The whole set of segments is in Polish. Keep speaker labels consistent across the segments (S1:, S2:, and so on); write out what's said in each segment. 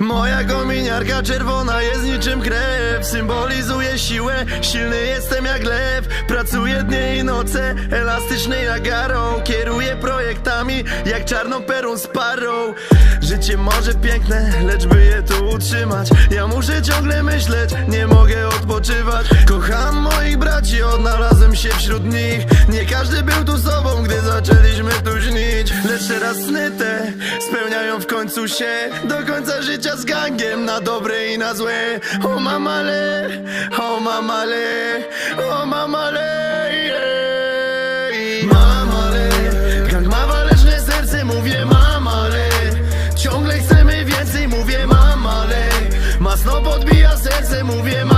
S1: Moja kominiarka czerwona jest niczym krew. Symbolizuje siłę, silny jestem jak lew. Pracuję dnie i noce, elastyczny jak arrow Kieruję projektami jak czarną perą z parą. Życie może piękne, lecz by je tu utrzymać. Ja muszę ciągle myśleć, nie mogę odpoczywać. Kocham moich braci, odnalazłem się wśród nich. Nie każdy był tu sobą, gdy zaczęliśmy tu śnić. Lecz teraz sny te spełniają w końcu się. Do końca z gangiem, na dobre i na złe. O mamale, o mamale, o mamale yeah. Mamale, gang ma waleczne serce, mówię mamale Ciągle chcemy więcej, mówię mamale Masno podbija serce, mówię mamale,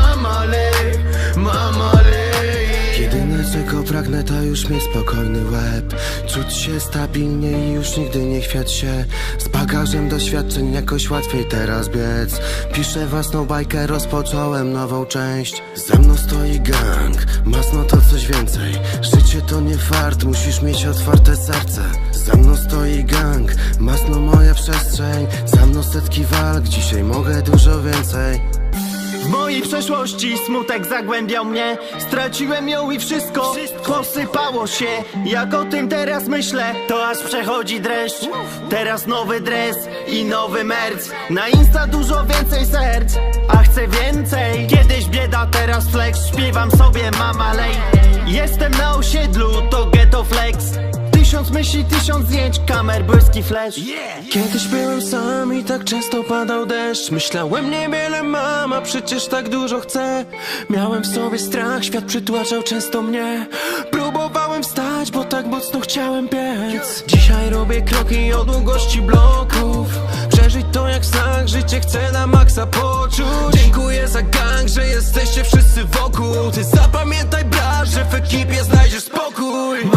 S2: pragnę to już mieć spokojny łeb. Czuć się stabilnie i już nigdy nie chwiać się. Z bagażem doświadczeń jakoś łatwiej teraz biec. Piszę własną bajkę, rozpocząłem nową część. Ze mną stoi gang, masno to coś więcej. Życie to nie fart, musisz mieć otwarte serce. Za mną stoi gang, masno moja przestrzeń. Za mną setki walk, dzisiaj mogę dużo więcej
S3: W mojej przeszłości smutek zagłębiał mnie. Straciłem ją i wszystko, posypało się. Jak o tym teraz myślę, to aż przechodzi dreszcz. Teraz nowy dres i nowy merc. Na Insta dużo więcej serc, a chcę więcej. Kiedyś bieda, teraz flex, śpiewam sobie mama lej. Jestem na osiedlu, to ghetto flex Tysiąc myśli, tysiąc zdjęć, kamer, błyski flash. Yeah.
S2: Kiedyś byłem sam i tak często padał deszcz. Myślałem niewiele mam, a przecież tak dużo chcę. Miałem w sobie strach, świat przytłaczał często mnie. Próbowałem wstać, bo tak mocno chciałem biec Dzisiaj robię kroki o długości bloków. Przeżyć to jak znak, życie chcę na maksa poczuć. Dziękuję za gang, że jesteście wszyscy wokół. Ty zapamiętaj brat, że w ekipie znajdziesz spokój.